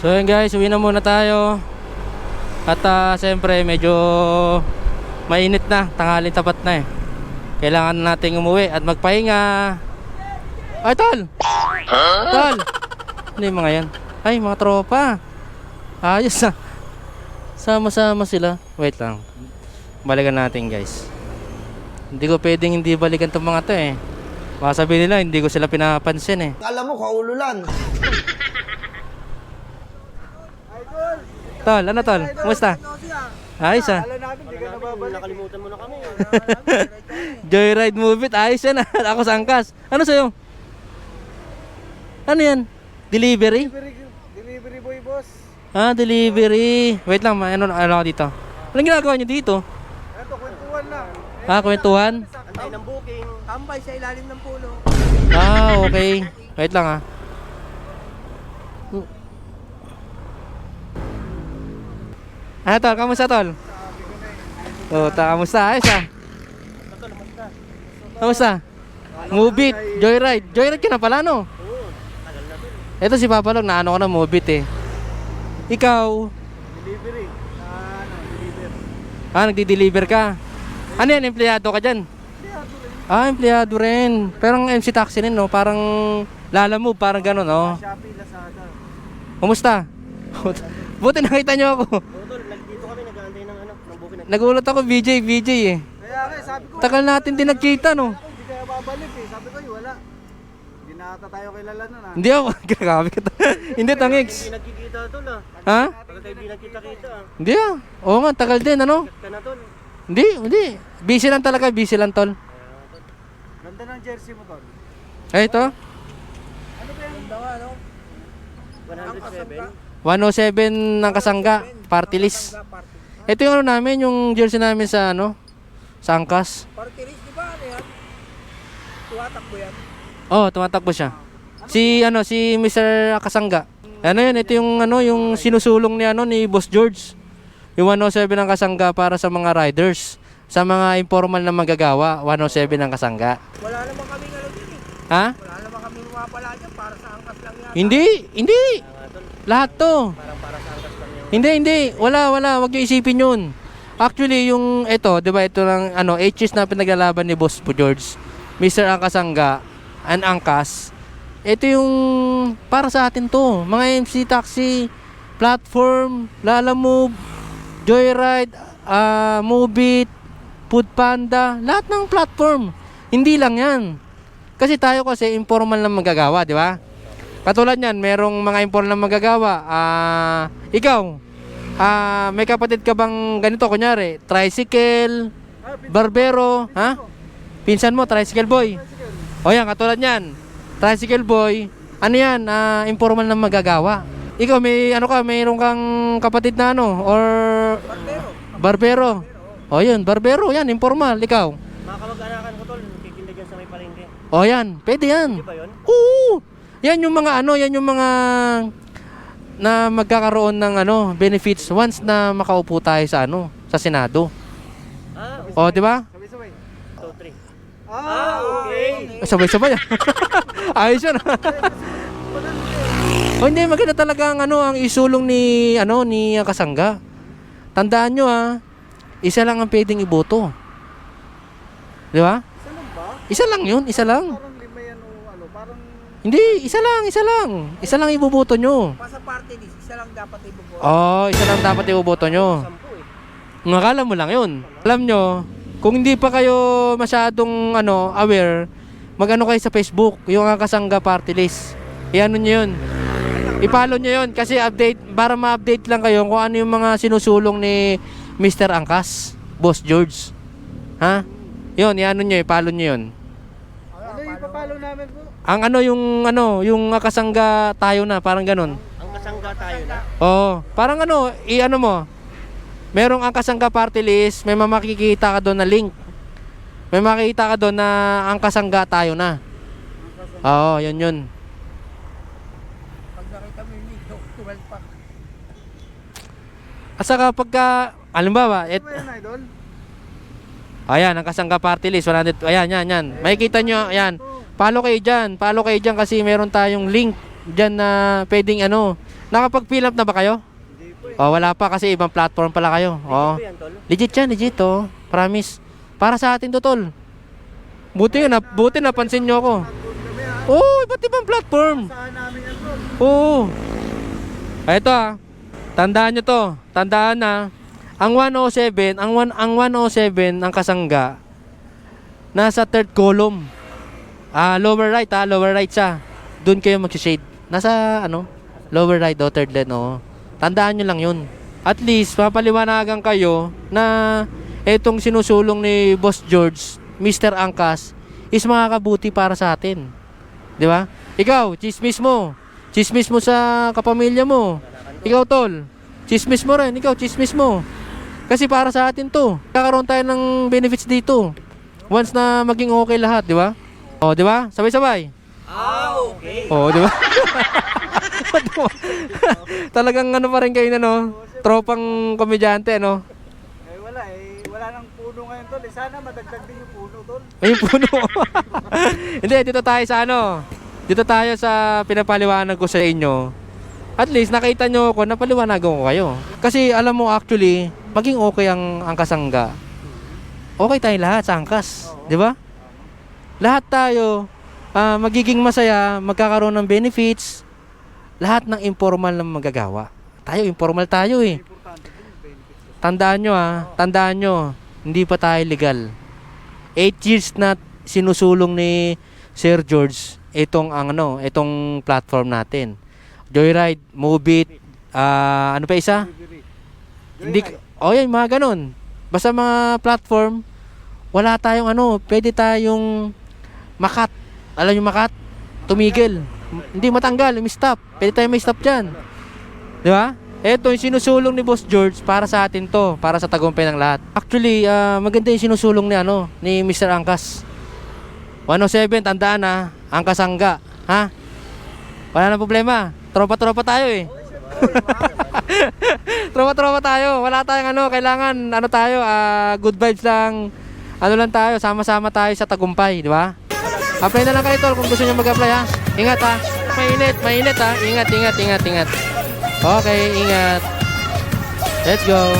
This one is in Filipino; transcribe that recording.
So yun guys, uwi na muna tayo. At ah, siyempre medyo mainit na, tanghaling tapat na eh. Kailangan na nating umuwi at magpahinga. Ay, tol! Tol! Ano yung mga yan? Ay, mga tropa. Ayos na. Sama-sama sila. Wait lang. Balikan natin guys. Hindi ko pwedeng hindi balikan tong mga to eh. Baka sabihin nila, hindi ko sila pinapansin eh. Alam mo, kaululan. Tol, ano tol? Kumusta? Ayos ah. Nakalimutan mo na kami. Joyride movie, ayos yan ah. Ako sa angkas. Ano sa'yo? Ano yan? Delivery? Delivery boy, boss. Ah, delivery. Wait lang, ano, ano ako dito? Anong ginagawa niyo dito? Ito, kwentuhan lang. Ah, kwentuhan? Antay ng booking. Tambay sa ilalim ng puno. Ah, okay. Wait lang ah. Ah, tol, kamusta tol? Oh, ta kamusta? Ayos ah. Kamusta? Move it, Joyride. Joyride ka na pala, no? Ito si Papalog, naano ko na move it eh. Ikaw, Delivery. Ah, ano, deliver. ah, nagdi-deliver ka. Ano yan, empleyado ka dyan? Ah, empleyado rin. Pero ang MC Taxi rin, no? Parang lalamove, parang gano'n, no? Shopee, Lazada. Kumusta? Buti nakita nyo ako. Nag-aantay ng ano, ng booking. Nagulat ako, BJ, BJ eh. Kaya nga, sabi ko, Tagal natin din nagkita, no? ako hindi kaya babalik eh. Sabi ko, "Ay, wala. Hindi na ata tayo kilala nun ah. Hindi ako, grabe ka. Hindi, tangiks. nagkikita tol ah. Ha? Tagal tayo hindi nagkita-kita ah. Hindi ah. Oo nga, tagal din, ano? Ka na tol. Hindi, hindi. Busy lang talaga, busy lang, tol. Ganda ng jersey mo tol. Eh, ito. Ano ba yung dawa, no? 107. 107 ng kasangga, party list. Ito yung ano namin, yung jersey namin sa ano, sa angkas. Party list, di ba ano yan? Tuwatakbo yan. Oh, tumatakbo siya. Si ano, si Mr. Kasangga. Ano yun, ito yung ano, yung sinusulong ni ano ni Boss George. Yung 107 ng Kasangga para sa mga riders. Sa mga informal na magagawa, 107 ng Kasangga. Wala naman kami ano din eh. Ha? Wala naman kami mapala dyan para sa angkas lang yan. Hindi, hindi. Lahat to. Parang para sa angkas. Hindi, hindi. Wala, wala. Huwag niyo isipin yun. Actually, yung ito, di ba, ito ng ano, HS na pinaglalaban ni Boss po George, Mr. Angkasangga, and Angkas, ito yung para sa atin to. Mga MC Taxi, Platform, Lala Move, Joyride, uh, Move It, Food Panda, lahat ng platform. Hindi lang yan. Kasi tayo kasi informal na magagawa, di ba? Katulad niyan, merong mga informal na magagawa. Ah, ikaw, ah, may kapatid ka bang ganito kunyari, tricycle, barbero, ha? Pinsan mo, tricycle boy. O yan, katulad niyan. Tricycle boy, ano yan, ah, informal na magagawa. Ikaw, may ano ka, mayroon kang kapatid na ano, or barbero. O yun, barbero, yan, informal. Ikaw. Mga kamag-anakan ko tol, kikinda dyan sa may palengke. O yan, pwede yan. Di ba yun? Oo. Yan yung mga ano, yan yung mga na magkakaroon ng ano, benefits once na makaupo tayo sa ano, sa Senado. Ah, O, di ba? sabay-sabay. 2, 3. Ah, okay. Sabay-sabay. Ayos yun. o hindi, maganda talaga ang ano, ang isulong ni ano ni Kasangga. Tandaan nyo ah, isa lang ang pwedeng iboto. Di ba? Isa lang ba? Isa lang yun, isa lang. Parang lima yan o ano, parang... Hindi, isa lang, isa lang. Isa lang iboboto nyo. Pa sa party list, isa lang dapat ibubuhat. Oh, isa lang dapat iboboto nyo. Sampu eh. Mo lang yun. Alam nyo, kung hindi pa kayo masyadong ano, aware, magano kayo sa Facebook, yung kasangga party list. Iano nyo yun. I-follow nyo yun kasi update, para ma-update lang kayo kung ano yung mga sinusulong ni Mr. Angkas, Boss George. Ha? Yun, iano nyo, i-follow nyo yun. Ano ipapalo namin po? Ang ano yung ano, yung kasangga tayo na, parang ganun. Ang kasangga tayo na. Oo, parang ano, i-ano mo, merong ang kasangga party list, may makikita ka doon na link. May makikita ka doon na ang kasangga tayo na. Oo, yun yun. Pag nakita mo yung 12 pack. At saka pagka, alimbawa, et, Ano ba yan, idol? Ayan, ang kasangga party list, 100, ayan, yan, yan. Makikita nyo, ayan. Follow kayo dyan, follow kayo dyan kasi meron tayong link dyan na pwedeng ano, Nakapag-fill up na ba kayo? Hindi po. Oh, wala pa kasi ibang platform pala kayo. Oh. Legit yan, legit oh. Promise. Para sa atin to, tol. Buti na, buti napansin nyo ako. Oo, oh, iba't ibang platform. Oo. Ah, Ito ah. Tandaan nyo to. Tandaan na. Ang 107, ang, ang 107, ang kasangga, nasa third column. Ah, lower right ah, lower right siya. Doon kayo mag-shade. Nasa ano? Lower right o third lane oh. Tandaan nyo lang yun. At least, mapaliwanagan kayo na etong sinusulong ni Boss George, Mr. Angkas, is makakabuti para sa atin. Di ba? Ikaw, chismis mo. Chismis mo sa kapamilya mo. Ikaw, tol. Chismis mo rin. Ikaw, chismis mo. Kasi para sa atin to. Kakaroon tayo ng benefits dito. Once na maging okay lahat, di ba? O, di ba? Sabay-sabay. Ah, okay. Oo, di ba? Talagang ano pa rin kayo na, no? Tropang komedyante, no? Eh wala eh. Wala nang puno ngayon tol. Eh, sana madagdag din yung puno tol. Ay, puno. Hindi, dito tayo sa ano. Dito tayo sa pinapaliwanag ko sa inyo. At least nakita nyo ako, napaliwanagan ko kayo. Kasi alam mo actually, maging okay ang ang kasangga. Okay tayo lahat sa angkas, 'di ba? Lahat tayo ah, magiging masaya, magkakaroon ng benefits. Lahat ng informal na magagawa. Tayo informal tayo eh. Tandaan nyo ah, tandaan nyo, hindi pa tayo legal. 8 years na sinusulong ni Sir George itong ang ano, itong platform natin. Joyride, Mobit, ah ano pa isa? Hindi Oh, yan mga ganun. Basta mga platform wala tayong ano, pwede tayong makat. Alam yung makat? Tumigil. Hindi matanggal, may stop. Pwede tayong may stop diyan. Di ba? Ito yung sinusulong ni Boss George para sa atin to, para sa tagumpay ng lahat. Actually, ah, maganda yung sinusulong ni ano, ni Mr. Angkas. 107, tandaan na, Angkas Angga, ha? Wala na problema. Tropa-tropa tayo eh. Tropa-tropa tayo. Wala tayong ano, kailangan ano tayo, ah, good vibes lang. Ano lang tayo, sama-sama tayo sa tagumpay, di ba? Apply na lang kayo tol kung gusto niyo mag-apply ha. Ingat ha. Mainit, mainit ha. Ingat, ingat, ingat, ingat. Okay, ingat. Let's go.